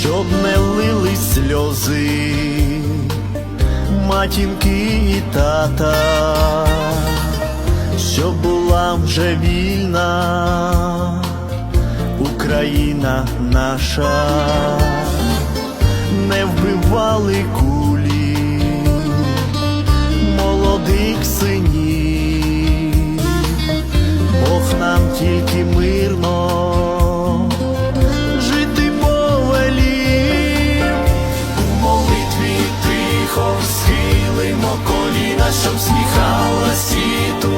Щоб не лились сльози матінки і тата, щоб була вже вільна Україна наша, не вбивали кулі молодих синів, Бог нам тільки мирно нашим сміхалась світу.